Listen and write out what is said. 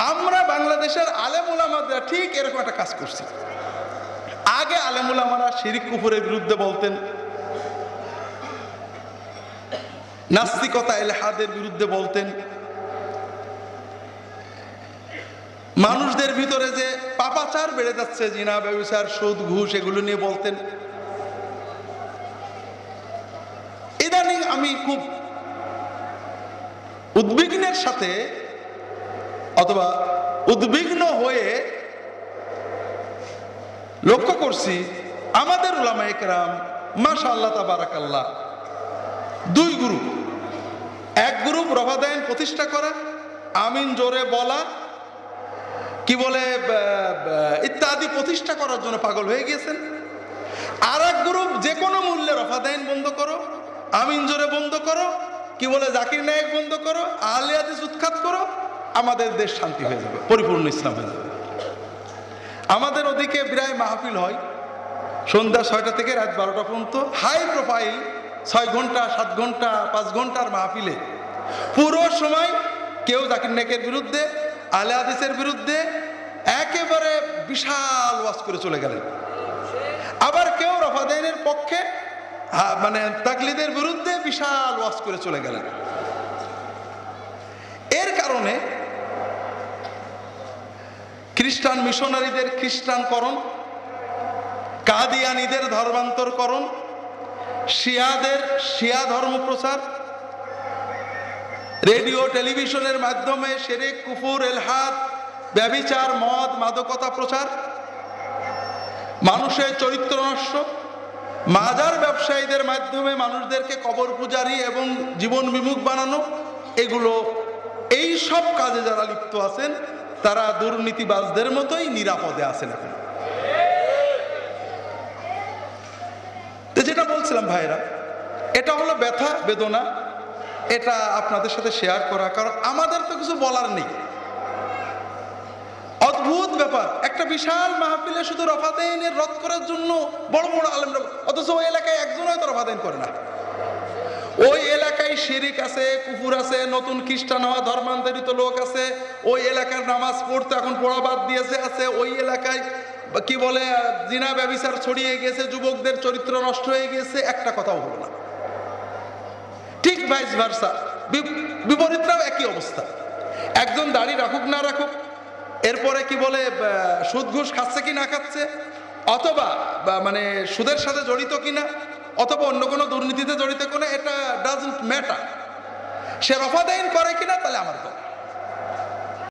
আমরা বাংলাদেশের আলেমুলামাদরা ঠিক এরকম একটা কাজ করছি। আগে আলেমুলামারা শিরিক কুপুরের বিরুদ্ধে বলতেন। নাস্তিকতা এলহাদের বিরুদ্ধে বলতেন। মানুষদের ভিতরে যে পাপাচার বেড়ে যাচ্ছে, জিনা ব্যবসার সুদ, ঘুষ, এগুলো নিয়ে বলতেন। ইদানিং আমি খুব উদ্বিগ্নের সাথে অথবা উদ্বিগ্ন হয়ে লক্ষ্য করছি আমাদের উলামা একরাম মাশা আল্লাহ তাবারাকাল্লাহ, দুই গ্রুপ। এক গ্রুপ রফাদাইন প্রতিষ্ঠা করা, আমিন জোরে বলা, কি বলে ইত্যাদি প্রতিষ্ঠা করার জন্য পাগল হয়ে গিয়েছেন। আর এক গ্রুপ যে কোনো মূল্যে রফাদাইন বন্ধ করো, আমিন জোরে বন্ধ করো, কি বলে, জাকির নায়ক বন্ধ করো আলিয়াদিস উৎখাত করো আমাদের দেশ শান্তি হয়ে যাবে, পরিপূর্ণ ইসলাম হয়ে যাবে। আমাদের ওদিকে বিরায় মাহফিল হয়, সন্ধ্যা ছয়টা থেকে রাত বারোটা পর্যন্ত। হাই প্রোফাইল, ছয় ঘণ্টা, সাত ঘণ্টা, পাঁচ ঘণ্টার মাহফিলে। পুরো সময় কেউ জাকির নেকের বিরুদ্ধে, আলে হাদিসের বিরুদ্ধে একেবারে বিশাল ওয়াজ করে চলে গেলেন। আবার কেউ রফাদাইনের পক্ষে মানে তাকলিদের বিরুদ্ধে বিশাল ওয়াজ করে চলে গেলেন। এর কারণে খ্রিস্টান মিশনারিদের খ্রিস্টানকরণ, কাদিয়ানিদের ধর্মান্তরকরণ, শিয়াদের শিয়া ধর্ম প্রচার, রেডিও, টেলিভিশনের মাধ্যমে শেরেক, কুফুর, এলহাদ ব্যবিচার মদ, মাদকতা প্রচার, মানুষের চরিত্র নষ্ট, মাজার ব্যবসায়ীদের মাধ্যমে মানুষদেরকে কবর পূজারী এবং জীবন বিমুখ বানানো, এগুলো, এই সব কাজে যারা লিপ্ত আছেন তারা দুর্নীতিবাজদের মতোই নিরাপদে আছেন এখন। যেটা বলছিলাম ভাইরা এটা হলো ব্যথা, বেদনা, এটা আপনাদের সাথে শেয়ার করা, কারণ আমাদের তো কিছু বলার নেই। অদ্ভুত ব্যাপার, একটা বিশাল মাহফিলে শুধু রফাদাইনের রদ করার জন্য বড় বড় আলেমরা অথচ ওই এলাকায় একজন হয়তো রফাদাইন করে না। শিরিক আছে কুকুর আছে, নতুন খ্রিস্টান হওয়া ধর্মান্তরিত লোক আছে, ওই এলাকার নামাজ পড়তে এখন পড়া বাদ দিয়েছে, আছে ওই এলাকায়, কি বলে, জিনা ব্যবিচার ছড়িয়ে গেছে, যুবকদের চরিত্র নষ্ট হয়ে গেছে, একটা কথাও হলো না। ঠিক ভাইস ভার্সা বিপরীতটাও একই অবস্থা। একজন দাড়ি রাখুক, না রাখুক, এরপরে কি বলে সুদ ঘুষ খাচ্ছে কি না খাচ্ছে, অথবা মানে সুদের সাথে জড়িত কিনা, অথবা অন্য কোনো দুর্নীতিতে জড়িত কিনা, এটা ডাজন্ট ম্যাটার সে দেন করে কিনা তাহলে আমার কথা